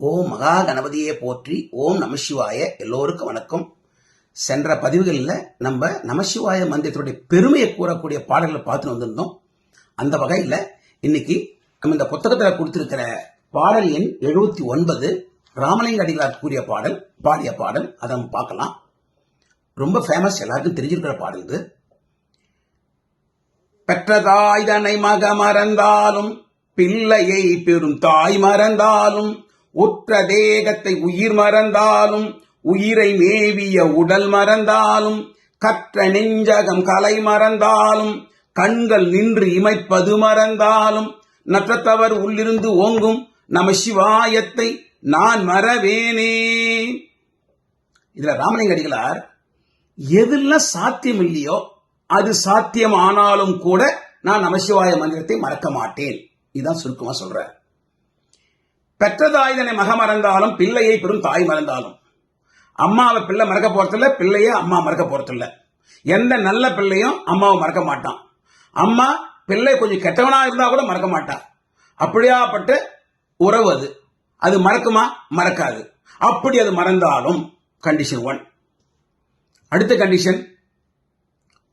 ஓம் மகா கணபதியே போற்றி ஓம் நமசிவாய எல்லோருக்கும் வணக்கம். சென்ற பதிவுகளில் நம்ம நமசிவாய மந்திரத்தினுடைய பெருமையை கூறக்கூடிய பாடல்களை பார்த்துட்டு வந்திருந்தோம். அந்த வகையில் இன்னைக்கு நம்ம இந்த புத்தகத்தில் கொடுத்திருக்கிற பாடல் எண் எழுபத்தி ஒன்பது ராமலிங்க அடிகளார் கூறிய பாடல் பாடிய பாடல் அதை நம்ம பார்க்கலாம். ரொம்ப ஃபேமஸ் எல்லாருக்கும் தெரிஞ்சிருக்கிற பாடல் இது. பெற்றதாய் தன்னை மக மறந்தாலும் பிள்ளையை பெரும் தாய் மறந்தாலும் உற்ற தேகத்தை உயிர் மறந்தாலும் உயிரை மேவிய உடல் மறந்தாலும் கற்ற நெஞ்சகம் கலை மறந்தாலும் கண்கள் நின்று இமைப்பது மறந்தாலும் நற்றத்தவர் உள்ளிருந்து ஓங்கும் நம சிவாயத்தை நான் மறவேனே. இதுல ராமலிங்க அடிகளார் எதெல்லாம் சாத்தியம் இல்லையோ அது சாத்தியம் ஆனாலும் கூட நான் நமசிவாய மந்திரத்தை மறக்க மாட்டேன். இதுதான் சுருக்கமா சொல்றேன் பெற்றதாயுதனை மக மறந்தாலும் பிள்ளையை பெரும் தாய் மறந்தாலும். அம்மாவை பிள்ளை மறக்க போறதில்ல பிள்ளைய அம்மா மறக்க போறதில்ல. எந்த நல்ல பிள்ளையும் அம்மாவை மறக்க மாட்டான். அம்மா பிள்ளை கொஞ்சம் கெட்டவனா இருந்தா கூட மறக்க மாட்டான் அப்படியாப்பட்ட உறவு அது. அது மறக்குமா? மறக்காது. அப்படி அது மறந்தாலும் கண்டிஷன் ஒன் அடுத்த கண்டிஷன்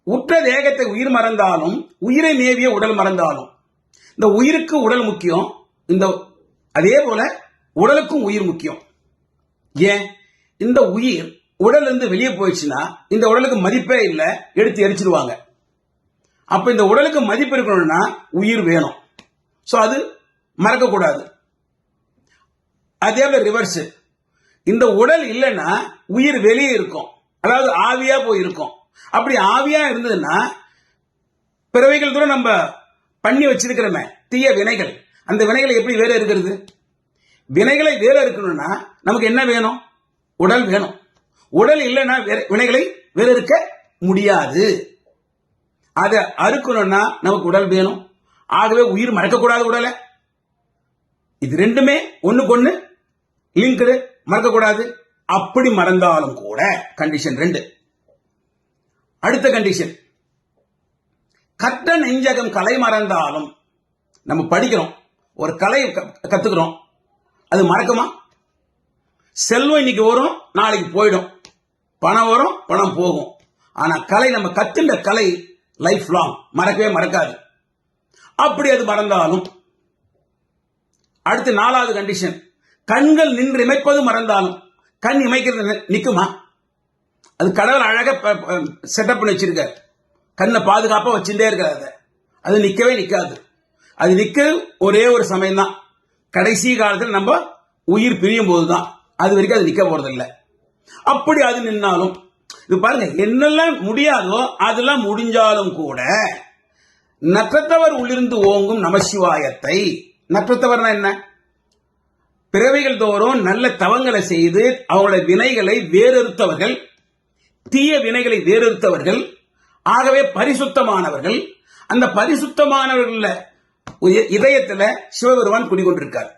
உற்ற தேகத்தை உயிர் மறந்தாலும் உயிரை மேவிய உடல் மறந்தாலும். இந்த உயிருக்கு உடல் முக்கியம். இந்த அதே போல உடலுக்கும் உயிர் முக்கியம். ஏன்? இந்த உயிர் உடல் இருந்து வெளியே போயிடுச்சுன்னா இந்த உடலுக்கு மதிப்பே இல்லை எடுத்து எரிச்சிடுவாங்க. அப்ப இந்த உடலுக்கு மதிப்பு இருக்கணும்னா உயிர் வேணும். ஸோ அது மறக்கக்கூடாது. அதே போல ரிவர்ஸ் இந்த உடல் இல்லைன்னா உயிர் வெளியே இருக்கும். அதாவது ஆவியா போயிருக்கும். அப்படி ஆவியா இருந்ததுன்னா பிறவைகள் தூரம் நம்ம பண்ணி வச்சிருக்கிறோமே தீய வினைகள். அந்த வினைகளை எப்படி வேலை இருக்கிறது வினைகளை வேலை இருக்கணும்னா நமக்கு என்ன வேணும்? உடல் வேணும். உடல் இல்லைன்னா வினைகளை வேற இருக்க முடியாது. அதை அறுக்கணும்னா நமக்கு உடல் வேணும். ஆகவே உயிர் மறக்கக்கூடாது உடலை. இது ரெண்டுமே ஒண்ணுக்கு ஒண்ணு லிங்க்டு மறக்கக்கூடாது. அப்படி மறந்தாலும் கூட கண்டிஷன் ரெண்டு. அடுத்த கண்டிஷன் கட்ட நெஞ்சகம் கலை மறந்தாலும் நம்ம படிக்கிறோம். ஒரு கலை கத்துக்கிறோம். அது மறக்குமா? செல்வம் இன்னைக்கு வரும் நாளைக்கு போயிடும். பணம் வரும் பணம் போகும். ஆனா கலை நம்ம கத்துன்ற கலை லைஃப் லாங் மறக்கவே மறக்காது. அப்படி அது மறந்தாலும் அடுத்து நாலாவது கண்டிஷன் கண்கள் நின்று இமைப்பது மறந்தாலும் கண் இமைக்கிறது நி- அது கடவுள் அழகா செட்டப் பண்ணி வச்சிருக்காரு. கண்ணை பாதுகாப்பாக வச்சுட்டே இருக்காது அதை. அது நிற்கவே நிற்காது அது நிற்க ஒரே ஒரு சமயம் தான் கடைசி காலத்தில் நம்ம உயிர் பிரியும் போது தான் அது வரைக்கும் அது நிற்க போறதில்லை. அப்படி அது நின்னாலும் இது பாருங்க என்னெல்லாம் முடியாதோ அதெல்லாம் முடிஞ்சாலும் கூட நற்றத்தவர் உள்ளிருந்து ஓங்கும் நமசிவாயத்தை நற்றத்தவர்னா என்ன? பிறவைகள் தோறும் நல்ல தவங்களை செய்து அவங்களுடைய வினைகளை வேறறுத்தவர்கள் தீய வினைகளை வேறறுத்தவர்கள் ஆகவே பரிசுத்தமானவர்கள். அந்த பரிசுத்தமானவர்கள் இதயத்துல சிவபெருமான் குடிகொண்டிருக்கார்.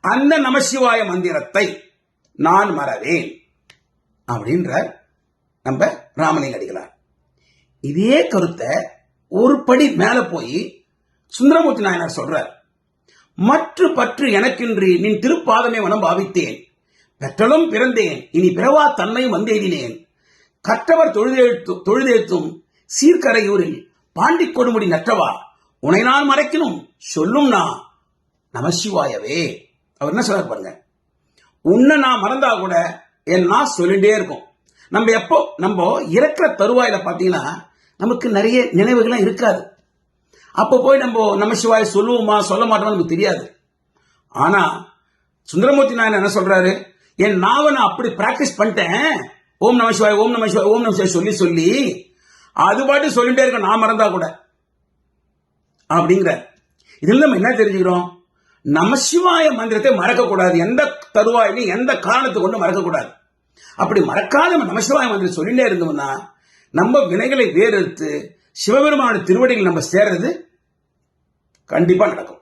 அந்த நமசிவாய மந்திரத்தை நான் மறவேன். அப்படின்ற நம்ம ராமலிங்க அடிகளார். இதே கருத்தை ஒரு படி மேல போய் சுந்தரமூர்த்தி நாயனார் சொல்றார். மற்ற பற்று எனக்கின்றி நின் திருப்பாதமே மனம் பாவித்தேன். பெற்றலும் பிறந்தேன் இனி பிறவா தன்மையும் வந்தேதினேன் கற்றவர் தொழுதெழுத்தும் தொழுதெழுத்தும் சீர்கரையூரில் பாண்டிக் கொடுமுடி நற்றவா? உனை நான் மறைக்கணும். சொல்லும் நான். நமசிவாயவே அவர் என்ன சொல்ல பாருங்க. உன்னை நான் மறந்தா கூட என் நான் சொல்லிட்டே இருக்கும். நம்ம எப்போ நம்ம இறக்குற தருவாயில பாத்தீங்கன்னா நமக்கு நிறைய நினைவுகள்லாம் இருக்காது. அப்போ போய் நம்ம நமசிவாய சொல்லுவோமா சொல்ல மாட்டோமா நமக்கு தெரியாது. ஆனா சுந்தரமூர்த்தி நாயன் என்ன சொல்றாரு? என் நாவை நான் அப்படி பிராக்டிஸ் பண்ணிட்டேன். ஓம் நமசிவாய் ஓம் நமசிவாய் ஓம் நமசிவாய் சொல்லி சொல்லி அது பாட்டு சொல்லிட்டே இருக்க நான் மறந்தா கூட. அப்படிங்கிற. இதில் நம்ம என்ன தெரிஞ்சுக்கிறோம்? நமசிவாய மந்திரத்தை மறக்கக்கூடாது. எந்த தருவாயிலையும் எந்த காரணத்தை கொண்டு மறக்கக்கூடாது. அப்படி மறக்காத நம்ம நமசிவாய மந்திரம் சொல்லிட்டே இருந்தோம்னா நம்ம வினைகளை வேறெடுத்து சிவபெருமான திருவடிகள் நம்ம சேர்றது கண்டிப்பாக நடக்கும்.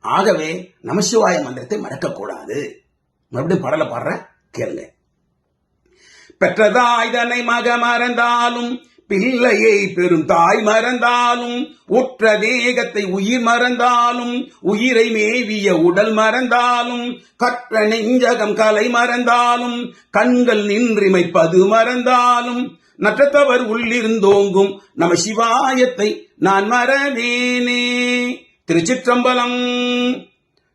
ஆகவே நமசிவாய மந்திரத்தை மறக்கக்கூடாது. மறுபடியும் பாடல பாடுற கேளுங்க. பெற்றதா தன்னை மக மறந்தாலும் பிள்ளையை பெரும் தாய் மறந்தாலும் உற்ற தேகத்தை உயிர் மறந்தாலும் உயிரை மேவிய உடல் மறந்தாலும் கற்ற நெஞ்சகம் கலை மறந்தாலும் கண்கள் நின்றிமைப்பது மறந்தாலும் நற்றத்தவர் உள்ளிருந்தோங்கும் நம சிவாயத்தை நான் மறவேனே. திருச்சிற்றம்பலம்.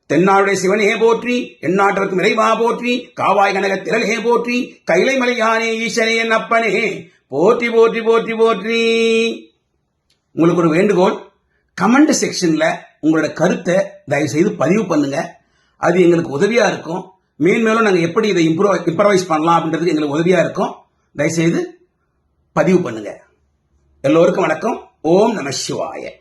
தென்னாடுடைய சிவனே போற்றி எந்நாட்டிற்கும் இறைவா போற்றி காவாய் கனக திரளே போற்றி கைலை மலையானே ஈசனே என் அப்பனே போற்றி போற்றி போற்றி போற்றி. உங்களுக்கு ஒரு வேண்டுகோள். கமெண்ட் செக்ஷன்ல உங்களோட கருத்தை தயவு செய்து பதிவு பண்ணுங்க. அது எங்களுக்கு உதவியா இருக்கும். மேன்மேலும் நாங்கள் எப்படி இதை இம்ப்ரூவ் இம்ப்ரவைஸ் பண்ணலாம் அப்படின்றதுக்கு எங்களுக்கு உதவியா இருக்கும். தயவுசெய்து பதிவு பண்ணுங்க. எல்லோருக்கும் வணக்கம். ஓம் நம சிவாய.